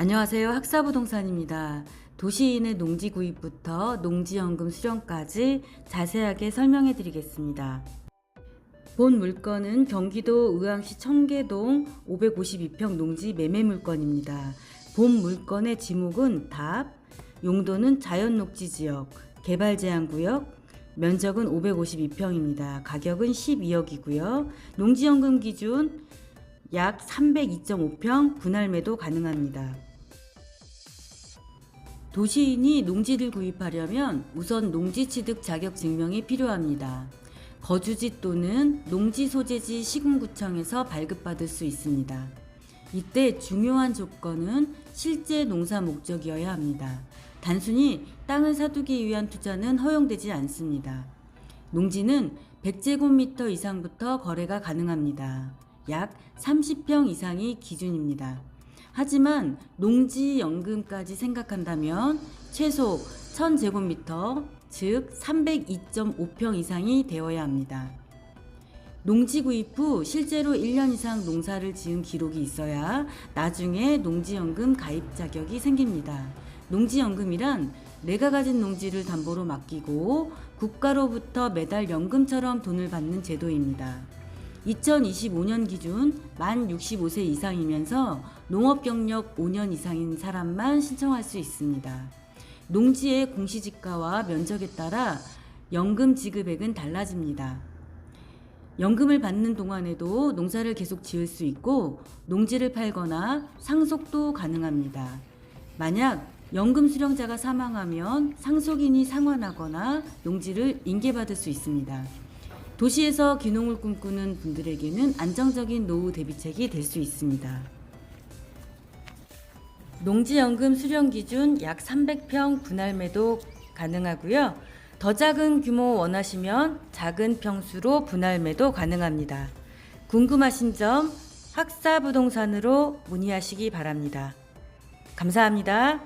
안녕하세요. 학사부동산입니다. 도시인의 농지 구입부터 농지연금 수령까지 자세하게 설명해 드리겠습니다. 본 물건은 경기도 의왕시 청계동 552평 농지 매매 물건입니다. 본 물건의 지목은 답, 용도는 자연녹지 지역, 개발 제한 구역, 면적은 552평입니다. 가격은 12억이고요. 농지연금 기준 약 302.5평 분할 매도 가능합니다. 도시인이 농지를 구입하려면 우선 농지 취득 자격 증명이 필요합니다. 거주지 또는 농지 소재지 시군구청에서 발급받을 수 있습니다. 이때 중요한 조건은 실제 농사 목적이어야 합니다. 단순히 땅을 사두기 위한 투자는 허용되지 않습니다. 농지는 100제곱미터 이상부터 거래가 가능합니다. 약 30평 이상이 기준입니다. 하지만 농지연금까지 생각한다면 최소 1000제곱미터, 즉 302.5평 이상이 되어야 합니다. 농지 구입 후 실제로 1년 이상 농사를 지은 기록이 있어야 나중에 농지연금 가입 자격이 생깁니다. 농지연금이란 내가 가진 농지를 담보로 맡기고 국가로부터 매달 연금처럼 돈을 받는 제도입니다. 2025년 기준 만 65세 이상이면서 농업 경력 5년 이상인 사람만 신청할 수 있습니다. 농지의 공시지가와 면적에 따라 연금 지급액은 달라집니다. 연금을 받는 동안에도 농사를 계속 지을 수 있고 농지를 팔거나 상속도 가능합니다. 만약 연금 수령자가 사망하면 상속인이 상환하거나 농지를 인계받을 수 있습니다. 도시에서 귀농을 꿈꾸는 분들에게는 안정적인 노후 대비책이 될 수 있습니다. 농지연금 수령 기준 약 300평 분할 매도 가능하고요. 더 작은 규모 원하시면 작은 평수로 분할 매도 가능합니다. 궁금하신 점 학사 부동산으로 문의하시기 바랍니다. 감사합니다.